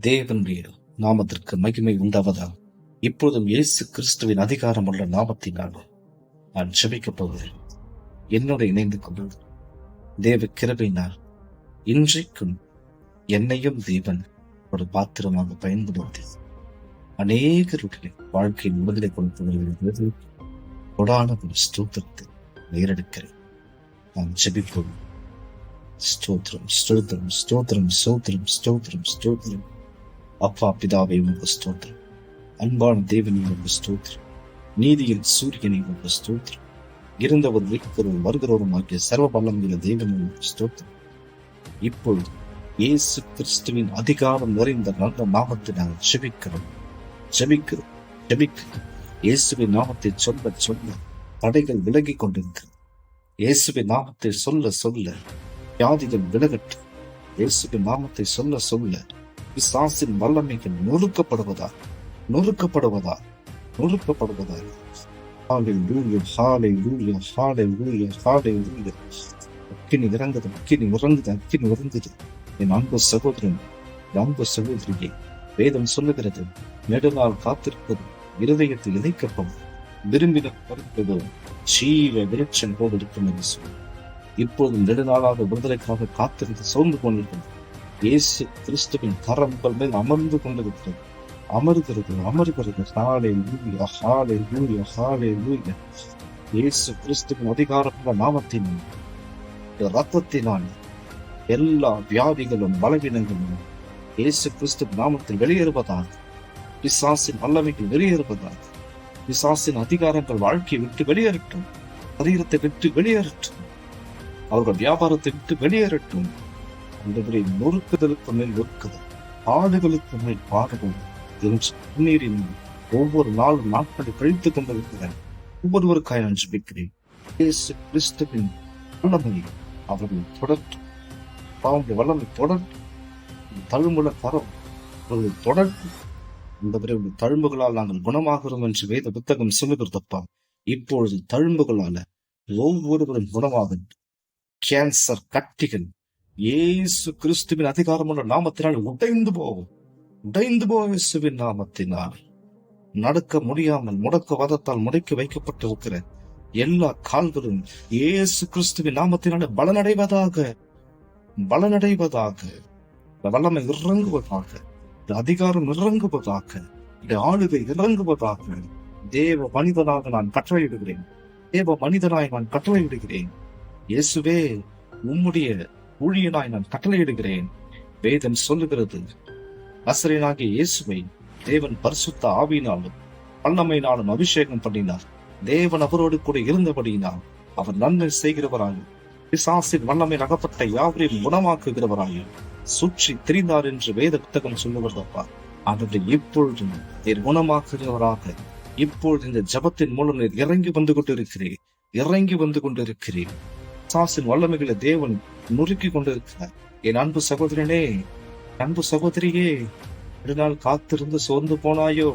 தேவனுடைய நாமத்திற்கு மகிமை உண்டாவதா இப்பொழுதும் இயேசு கிறிஸ்துவின் அதிகாரமுள்ள நாமத்தினால் நான் ஜெபிக்கப் போகிறேன். என்னோட இணைந்து கொண்டு தேவ கிருபையினால் இன்றைக்கும் என்னையும் தேவன் ஒரு பாத்திரமாக பயன்படுத்தி அநேகருடைய வாழ்க்கையின் விடுதலை கொடுத்தவர்களுக்கு கொடான ஒரு ஸ்தோத்திரத்தை நேரெடுக்கிறேன். நாம் ஜெபிப்போம். ஸ்தோத்திரம் ஸ்தோத்திரம் ஸ்தோத்திரம் ஸ்தோத்திரம் ஸ்தோத்திரம் ஸ்தோத்திரம். அப்பா பிதாவை உங்க ஸ்தோத்திரம். அன்பான தேவனை உங்க ஸ்தோத்திரம். நீதியின் சூரியனை உங்க ஸ்தோத்திரம். இருந்தவர் இருக்கிறவர் வருகிறவரும் ஆகிய சர்வ பல்லமுள்ள தேவனை உங்க ஸ்தோத்திரம். இப்பொழுது இயேசு கிறிஸ்துவின் அதிகாரம் நிறைந்த நல்ல நாமத்தை நாங்கள் ஜெபிக்கிறோம். ஜெபிக்கிறோம் ஜெபிக்கிறோம். இயேசுவின் நாமத்தை சொல்ல சொல்ல தடைகள் விலகிக் கொண்டிருக்கிறது. இயேசுவின் நாமத்தை சொல்ல சொல்ல வியாதிகள் விலகட்டும். இயேசுவின் நாமத்தை சொல்ல சொல்ல பிசாசின் வல்லமைகள் நொறுக்கப்படுவதா? நொறுக்கப்படுவதா? நொறுக்கப்படுவதா? ஹalleluya ஹalleluya ஹalleluya ஹalleluya. அக்கினி இறங்குது அக்கினி உறங்குது அக்கினி இறங்குது என் அன்பு சகோதரன் என் அன்பு சகோதரியை வேதம் சொல்லுகிறது நெடுநாள் காத்திருப்பது இருதயத்தில் இணைக்கப்படும் விரும்பின பொறுப்பது ஜீவ விருட்சம் போல் இருக்கும் என்று சொல்லி இப்போது நெடுநாளாக விடுதலைக்காக காத்திருந்து சோர்ந்து கொண்டிருக்கிறது இயேசு கிறிஸ்துவின் கரங்கள் மேல் அமர்ந்து கொண்டிருக்கிறது அமர்கிறது அமர்கிறது ஹாலே லூயா ஹாலே லூயா ஹாலே லூயா இயேசு கிறிஸ்துவின் அதிகாரமுள்ள நாமத்தின் ரத்தத்தினால் எல்லா வியாதிகளும் பலவீனங்களும் இயேசு கிறிஸ்து நாமத்தில் வெளியேறுவதாக பிசாசின் வல்லமைகள் வெளியேறுவதாக பிசாசின் அதிகாரங்கள் வாழ்க்கையை விட்டு வெளியேறட்டும் சரீரத்தை விட்டு வெளியேறட்டும் அவர்கள் வியாபாரத்தை விட்டு வெளியேறட்டும். அந்தவரை நொறுக்குதலுக்கு மேல் நொறுக்குதல் பாடுகளுக்கு மேல் பாடுகள் என்று கண்ணீரின் ஒவ்வொரு நாளும் நாட்களை கழித்துக் கொண்டிருக்கிறேன் ஒவ்வொருவருக்காய் நான் ஜெபிக்கிறேன். இயேசு கிறிஸ்துவின் வல்லமை அவர்கள் தொடர்ந்து அவருடைய வல்லமை தொடர்ந்து தழும்புல கரம் அவர்கள் தொடர்ந்து இந்த தழும்புகளால் நாங்கள் குணமாகிறோம் என்று வேத புத்தகம் சொல்லுகிறதப்பா இப்பொழுது தழும்புகளால ஒவ்வொருவரும் குணமாகும். கேன்சர் கட்டிகள் இயேசு கிறிஸ்துவின் அதிகாரமுள்ள நாமத்தினால் உடைந்து போகும். உடைந்து போவோம் இயேசுவின் நாமத்தினால். நடக்க முடியாமல் முடக்க வாதத்தால் முடக்கி வைக்கப்பட்டிருக்கிற எல்லா கால்களும் இயேசு கிறிஸ்துவின் நாமத்தினால பலனடைவதாக பலனடைவதாக வல்லமை இறங்குவதாக இந்த அதிகாரம் இறங்குவதாக இந்த ஆளுகை இறங்குவதாக தேவ மனிதனாக நான் கட்டளையிடுகிறேன். தேவ மனிதனாய் நான் கட்டளையிடுகிறேன். இயேசுவே உம்முடைய ஊழியனாய் நான் கட்டளையிடுகிறேன். வேதம் சொல்லுகிறது. நசரேனாகிய இயேசுவை தேவன் பரிசுத்த ஆவியினாலும் வல்லமையினாலும் அபிஷேகம் பண்ணினார். தேவன் அவரோடு கூட இருந்தபடியினால் அவர் நன்மை செய்கிறவராயும் பிசாசின் வல்லமை அகப்பட்ட யாவரையும் குணமாக்குகிறவராயும் சுற்றி திரிந்தார் என்று வேத புத்தகம் சொல்லுவதப்பா அவரை இப்பொழுது நீர் குணமாக்குகிறவராக இப்பொழுது இந்த ஜபத்தின் மூலம் நீர் இறங்கி வந்து கொண்டிருக்கிறேன் இறங்கி வந்து கொண்டிருக்கிறேன் சாசின் வல்லமைகளை தேவன் நொறுக்கி கொண்டிருக்கிறார். என் அன்பு சகோதரனே அன்பு சகோதரியே நாள் காத்திருந்து சோர்ந்து போனாயோ?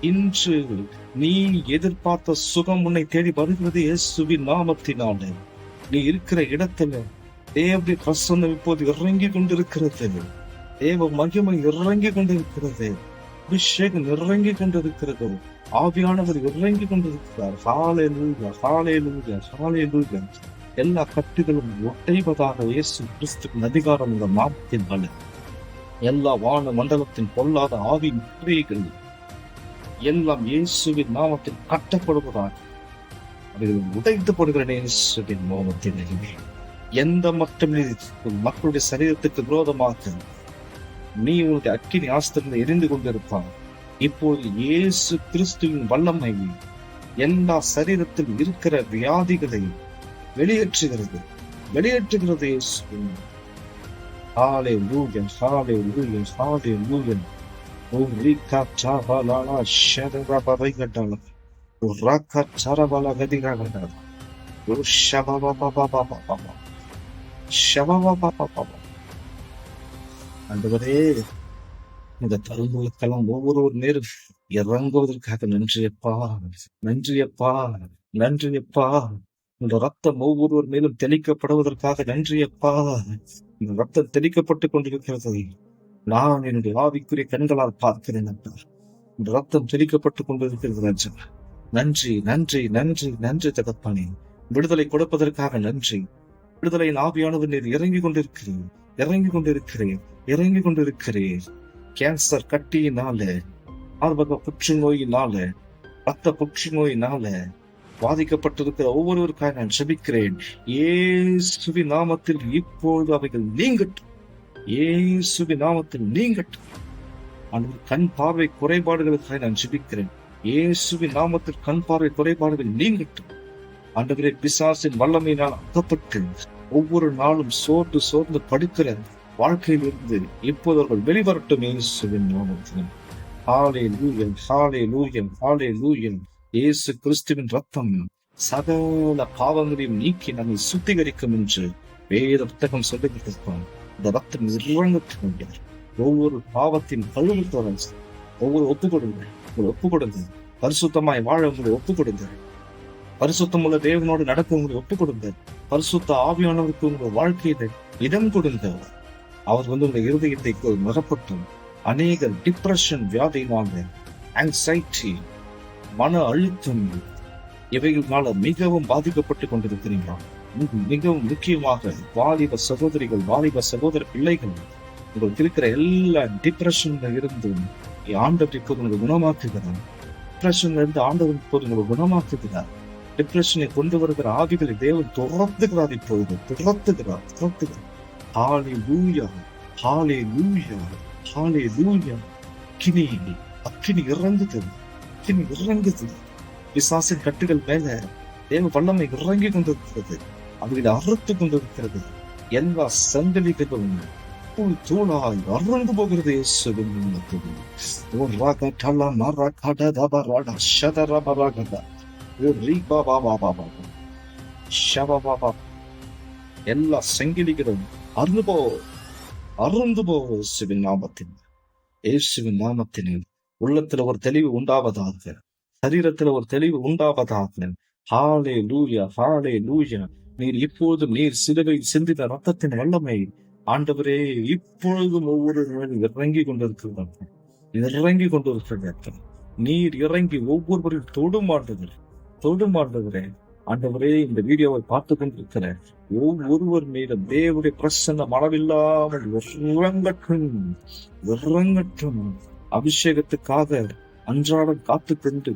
இன்று நீ எதிர்பார்த்த சுகம் உன்னை தேடி வருகிறது இயேசுவின் நாமத்தினாலே. நீ இருக்கிற இடத்துல தேவடைய பிரசன்னம் இப்போது இறங்கி கொண்டிருக்கிறது. தேவ மகிமை இறங்கி கொண்டிருக்கிறது. அபிஷேகம் இறங்கி கொண்டிருக்கிறது. ஆவியானவர் இறங்கி கொண்டிருக்கிறார். ஹாலே லூக ஹாலே லூக ஹாலே லூகன் எல்லா கட்டுகளும் ஒட்டைவதாக இயேசு கிறிஸ்துவின் அதிகாரம் உள்ள நாமத்தின் பல எல்லா வான மண்டலத்தின் பொல்லாத ஆவின் கிரியைகள் எல்லாம் இயேசுவின் நாமத்தில் கட்டப்படுவதாக அவைகள் உடைத்து போடுகிறேன் இயேசுவின் நாமத்தில் எந்த மட்டும் மக்களுடைய சரீரத்துக்கு விரோதமாக நீ உன்னுடைய அக்கினி ஆஸ்திரத்தில் எரிந்து கொண்டிருப்பான் இப்போது இயேசு கிறிஸ்துவின் வல்லமை எல்லா சரீரத்தில் இருக்கிற வியாதிகளை வெளியேற்றுகிறது வெளியேற்றுகிறது ஹாலே லூயன் ஹாலே லூயன் ஹாலே லூயன் ஆண்டவரே இந்த தருணங்களுக்கெல்லாம் ஒவ்வொரு நேரம் இறங்குவதற்காக நன்றியப்பா நன்றியப்பா நன்றியப்பா இந்த ரத்தம் ஒவ்வொருவர் மேலும் தெளிக்கப்படுவதற்காக நன்றி அப்பா. இந்த ரத்தம் தெளிக்கப்பட்டுக் கொண்டிருக்கிறது. நான் என்னுடைய ஆவிக்குரிய கண்களால் பார்க்கிறேன் அப்பா. இந்த ரத்தம் தெளிக்கப்பட்டுக் கொண்டிருக்கிறது ராஜா. நன்றி நன்றி நன்றி நன்றி தகப்பானே. விடுதலை கொடுப்பதற்காக நன்றி. விடுதலையின் ஆவியானவர் நீர் இறங்கி கொண்டிருக்கிறேன் இறங்கி கொண்டிருக்கிறேன் இறங்கி கொண்டிருக்கிறேன் கேன்சர் கட்டியினால ஆர்வக புற்றுநோயினால ரத்த புற்றுநோயினால பாதிக்கப்பட்டிருக்கிற ஒவ்வொருவருக்காக நான் ஜெபிக்கிறேன் ஏசுவி நாமத்தில் இப்பொழுது அவைகள் நீங்கட்டும். ஏசுவி நாமத்தில் நீங்கட்டும். அன்று கண் பார்வை குறைபாடுகளுக்காக நான் ஜெபிக்கிறேன் இயேசுவின் நாமத்தில் கண் பார்வை குறைபாடுகள் நீங்கட்டும். ஆண்டவரே பிசாசின் வல்லமையினால் அகப்பட்டு ஒவ்வொரு நாளும் சோர்ந்து சோர்ந்து படுக்கிற வாழ்க்கையிலிருந்து இப்போது அவர்கள் வெளிவரட்டும் இயேசுவின் நாமத்தில். ஹாலே லூயன் ஹாலே லூயன் ஹாலே லூயன் இயேசு கிறிஸ்துவின் ரத்தம் சகல பாவங்களையும் நீக்கி நம்மை சுத்திகரிக்கும் என்று வேத புத்தகம் சொல்லுகிறோம் இந்த ரத்தம் இறங்கட்டும் ஒவ்வொரு பாவத்தின் கழுவுத்தோட ஒவ்வொரு ஒப்பு கொடுங்க உங்களை ஒப்பு கொடுங்க பரிசுத்தமாய் வாழ உங்களை ஒப்பு கொடுங்க பரிசுத்தம் உள்ள தேவனோடு நடக்க உங்களை ஒப்பு கொடுங்க பரிசுத்த ஆவியானவருக்கு உங்கள் வாழ்க்கையில இடம் கொடுங்க அவர் வந்து உங்க இருதயத்தை மகப்பட்டும். அநேக டிப்ரெஷன் வியாதியினாங்க ஆங்ஸைட்டி மன அழுத்தம் இவைகளால மிகவும் பாதிக்கப்பட்டு கொண்டிருக்கிறீங்களா மிகவும் முக்கியமாக வாலிப சகோதரிகள் வாலிப சகோதர பிள்ளைகள் உங்களுக்கு இருக்கிற எல்லா டிப்ரெஷன்ல இருந்தும் ஆண்டவர் இப்போது உங்களை குணமாக்குகிறார். டிப்ரெஷன்ல இருந்து ஆண்டவர் இப்போது உங்களை குணமாக்குகிறார். டிப்ரெஷனை கொண்டு வருகிற ஆவிகளை தேவன் துரத்துகிறார் இப்பொழுது. துரத்துகிறார் துரத்துகிறார். ஹாலே லூயா ஹாலே லூயா ஹாலே லூயா அக்கினி அக்கினி இறங்குது அக்கினி இறங்குது விசாசின் கட்டுகள் மேல தேவ வல்லமை இறங்கி கொண்டிருக்கிறது அவைகளை அறுத்து கொண்டிருக்கிறது எல்லா சந்தலிகளும் தூள் தூளாய் அறந்து போகிறது இயேசுவின் நாமத்தில். ஓ ராகடல மரகடதபரட ஷதரபரகத. ஓ ரீபாபாபாபாபா. ஷபபாபா. எல்லா சங்கிலிகளும் அறுந்து போ அறுந்து போ இயேசுவின் நாமத்தில் இயேசுவின் நாமத்தில் உள்ளத்துல ஒரு தெளிவு உண்டாவதாக. சரீரத்துல ஒரு தெளிவு உண்டாவதாக. ஹாலே லூயா ஹாலே லூயா நீர் இப்போதும் நீர் சிலுவை சிந்தின ரத்தத்தின் வல்லமை ஆண்டவரே இப்பொழுதும் ஒவ்வொரு இறங்கி கொண்டிருக்கிறார்கள். இறங்கி கொண்டிருக்கிறார்கள். நீர் இறங்கி ஒவ்வொருவரையும் தொடுமாண்டவர் தொடுமாண்டவரே ஆண்டவரே. இந்த வீடியோவை பார்த்து கொண்டிருக்கிற ஒவ்வொருவர் மீதும் தேவடைய பிரசன்னம் அளவில்லாமல் இறங்கட்டும் இறங்கட்டும் அபிஷேகத்துக்காக அன்றாடம் காத்துக்கொண்டு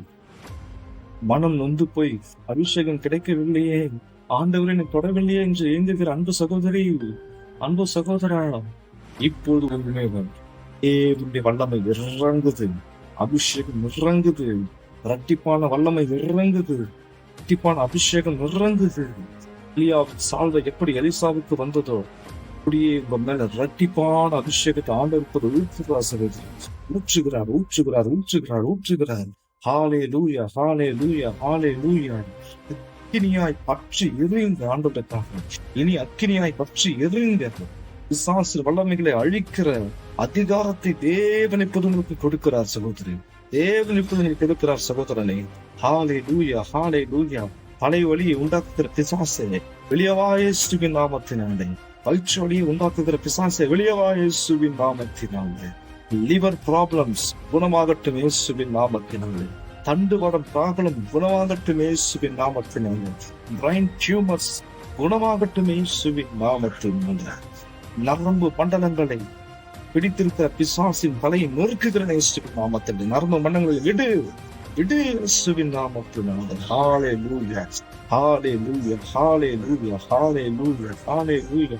மனம் நொந்து போய் அபிஷேகம் கிடைக்கவில்லையே. ஆண்டவர் என்னை தொடவில்லையே என்று ஏங்குகிற அன்பு சகோதரி அன்பு சகோதரா இப்போது உண்மை தேவனுடைய வல்லமை இறங்குது. அபிஷேகம் இறங்குது. இரட்டிப்பான வல்லமை இறங்குது. இரட்டிப்பான அபிஷேகம் இறங்குது. எலியாவின் சால்வை எப்படி எலிசாவுக்கு வந்ததோ அப்படியே உங்க மேல இரட்டிப்பான அபிஷேகத்தை ஆண்டவர் ஊற்றுகிறார் சகோதரி. ஊற்றுகிறார் ஊற்றுகிறார் ஊற்றுகிறார் ஊற்றுகிறார் ஹாலே லூயா ஹாலே லூயா ஹாலே லூயா அக்கினியாய் பற்றி எரியுங்க ஆண்டவருக்காக இனி அக்கினியாய் பற்றி எரியுங்க பிசாசு வல்லமைகளை அழிக்கிற அதிகாரத்தை தேவனை இப்போது கொடுக்கிறார் சகோதரி. தேவனை இப்போது கொடுக்கிறார் சகோதரனே. ஹாலே லூயா ஹாலே லூயா பழைய வழியை உண்டாக்குகிற பிசாசே வெளியவாயேசுவின் நாமத்தினாலே. பயிற்சி வழியை உண்டாக்குகிற பிசாசே வெளியவாயேசுவின் நாமத்தினாலே. லிவர் ப்ராப்ளம்ஸ் குணமாகட்டும் இயேசுவின் நாமத்தினாலே. தண்டுவடம் பிராபலம் குணமாகட்டும் இயேசுவின் நாமத்தினாலே. பிரைன் டியூமர்ஸ் குணமாகட்டும் இயேசுவின் நாமத்தினாலே. நரம்பு மண்டலங்களை பிடித்திருக்கிற பிசாசின் தலையை நொறுக்குகிற இயேசுவின் நாமத்தில் நரம்பு மண்டலங்களை விடு விடு இயேசுவின் நாமத்தினாலே. ஹாலே லூயா ஹாலே லூயா ஹாலே லூயா ஹாலே லூயா ஹாலே லூயா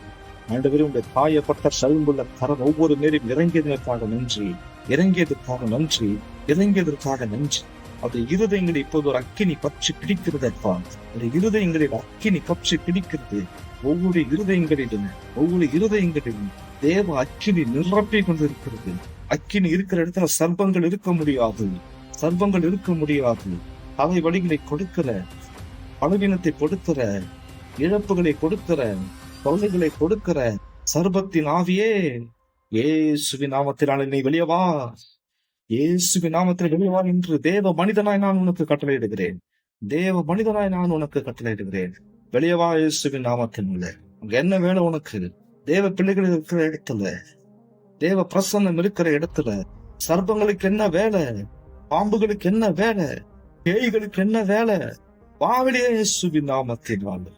ஆண்டவரே உடைய காயப்பட்ட சரும்புள்ள கரம் ஒவ்வொரு நேரம் இறங்கியதற்காக நன்றி. இறங்கியதற்காக நன்றி. இறங்கியதற்காக நன்றி. அது இருதயங்களை இப்போது ஒரு அக்கினி பற்றி பிடிக்கிறதப்பா அந்த இருதயங்களில் அக்கினி பற்றி பிடிக்கிறது. ஒவ்வொரு இருதயங்களிலும் ஒவ்வொரு இருதயங்களிலும் தேவ அக்கினி நிரப்பி கொண்டிருக்கிறது. அக்கினி இருக்கிற இடத்துல சர்ப்பங்கள் இருக்க முடியாது. சர்ப்பங்கள் இருக்க முடியாது. தலை வழிகளை கொடுக்கிற பலவீனத்தை கொடுக்கிற இழப்புகளை கொடுக்கிற தொல்லைகளை கொடுக்கிற சர்பத்தின் ஆவியே ஏசுவி நாமத்தினால் என்னை வெளியவா இயேசுவி நாமத்தில் வெளியவா என்று தேவ மனிதனாய் நான் உனக்கு கட்டளையிடுகிறேன். தேவ மனிதனாய் நான் உனக்கு கட்டளையிடுகிறேன். வெளியவா இயேசுவின் நாமத்தின் உள்ள அங்க என்ன வேலை உனக்கு? தேவ பிள்ளைகள் இருக்கிற இடத்துல தேவ பிரசன்னம் இருக்கிற இடத்துல சர்ப்பங்களுக்கு என்ன வேலை? பாம்புகளுக்கு என்ன வேலை? பேய்களுக்கு என்ன வேலை? வாவிலே இயேசுவின் நாமத்தின் வாழ்ந்து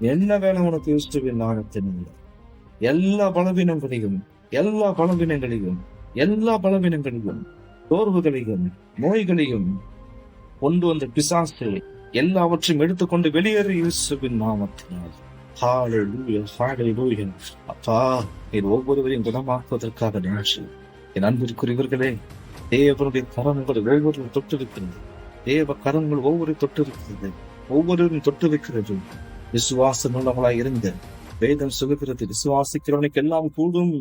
என்ன வேலை உனக்கு இயேசுவின் நாகத்தின் எல்லா பலவீனங்களையும் எல்லா பலவீனங்களையும் எல்லா பலவீனங்களையும் சோர்வுகளையும் நோய்களையும் கொண்டு வந்த பிசாசு எல்லாவற்றையும் எடுத்துக்கொண்டு வெளியேறு இயேசுவின் நாமத்தினால். ஹalleluya அப்பா என் ஒவ்வொருவரையும் குணமாக்குவதற்காக நன்றி என் அன்பிற்குரியவர்களே தேவனுடைய கரங்கள் ஒவ்வொரு தொட்டிருக்கிறது. தேவ கரங்கள் ஒவ்வொரு தொட்டிருக்கிறது ஒவ்வொருவரும் தொட்டு வைக்கிறது விசுவாசம் உள்ளவங்களாய் இருந்த வேதம் சொல்லுகிறது விசுவாசிக்கிறவனுக்கு எல்லாம் கூடும்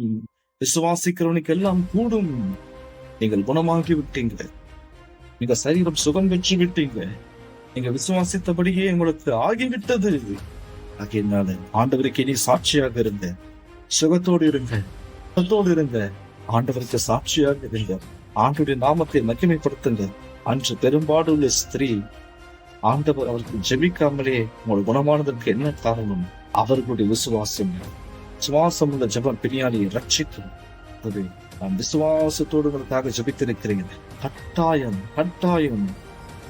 விசுவாசிக்கிறவனுக்கு எல்லாம் கூடும். நீங்கள் குணமாகி விட்டீங்க நீங்க சரீரம் சுகம் பெற்று விட்டீங்க நீங்க விசுவாசித்தபடியே உங்களுக்கு ஆகிவிட்டது. ஆகியனால ஆண்டவருக்கு நீ சாட்சியாக இருந்த சுகத்தோடு இருங்க. சுகத்தோடு இருங்க. ஆண்டவருக்கு சாட்சியாக இருங்க. ஆண்டுடைய நாமத்தை மகிமைப்படுத்துங்க அன்று பெரும்பாடுள்ள ஸ்திரீ ஆண்டவர் அவருக்கு ஜெபிக்காமலே உங்கள் குணமானதற்கு என்ன காரணம்? அவர்களுடைய விசுவாசம். சுவாசம் உள்ள ஜெபம் பிரியாணியை ரட்சிக்கும். அது நான் விசுவாசத்தோடு உங்களுக்காக ஜெபித்திருக்கிறேன். கட்டாயம் கட்டாயம்.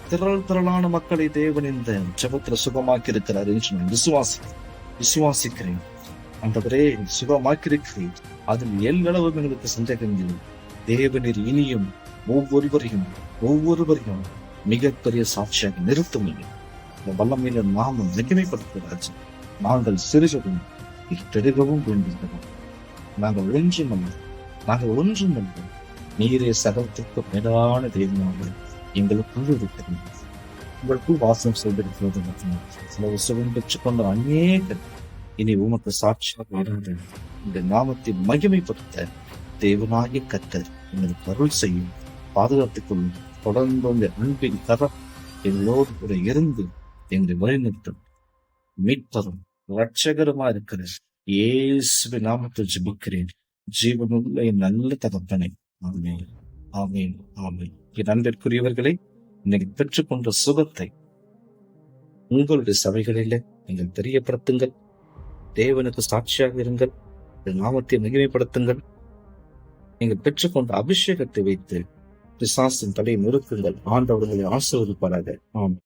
திரள் திரளான மக்களை தேவன் இந்த ஜெபத்துல சுகமாக்கி இருக்கிறார் என்று நான் விசுவாசி விசுவாசிக்கிறேன். அந்தவரே சுகமாக்கி இருக்கிறேன் அதில் எல்லளவு எங்களுக்கு சந்தேகம் இல்லை. தேவனில் இனியும் ஒவ்வொருவரையும் ஒவ்வொருவரையும் மிகப்பெரிய சாட்சியாக நிறுத்தும் இந்த வல்லமையில நாமும் மிகமைப்படுத்துகிறாச்சு நாங்கள் சிறுகவும் பெருகவும் வேண்டுகிறோம் நாங்கள் ஒன்றும் அல்ல. நாங்கள் ஒன்றும் அல்ல. நீரே சகலத்திற்கு மேலான தெய்வமாக எங்களுக்குள் இருக்கிறது உங்களுக்குள் வாசம் செய்திருக்கிறது மட்டுமே. சில சுகம் பெற்றுக்கொண்ட அநேகர் இனி உமக்கு சாட்சியாக இருந்து இந்த நாமத்தை மகிமைப்படுத்த தேவனாகிய கத்தர் எங்களுக்கு அருள் செய்யும். பாதுகாத்துக்கும் தொடர்ந்து உங்கள் அன்பின் கரம் எங்களோடு கூட இருந்து எங்களை வழிநிறுத்தும் மீட்பதும் ரட்சகருமா இருக்கிற இயேசுவை நாமத்தில் ஜெபிக்கிறேன். ஜீவனுள்ள என் நல்ல தகப்பனை ஆமென் ஆமென் ஆமென். என் அன்பிற்குரியவர்களை இன்னைக்கு பெற்றுக்கொண்ட சுகத்தை உங்களுடைய சபைகளில் நீங்கள் தெரியப்படுத்துங்கள். தேவனுக்கு சாட்சியாக இருங்கள். நாமத்தை மகிமைப்படுத்துங்கள். நீங்கள் பெற்றுக்கொண்ட அபிஷேகத்தை வைத்து பிசாசின் தலையை நிறுத்துங்கள் ஆண்டவர்களை ஆசீர்வதிப்பாராக. ஆம்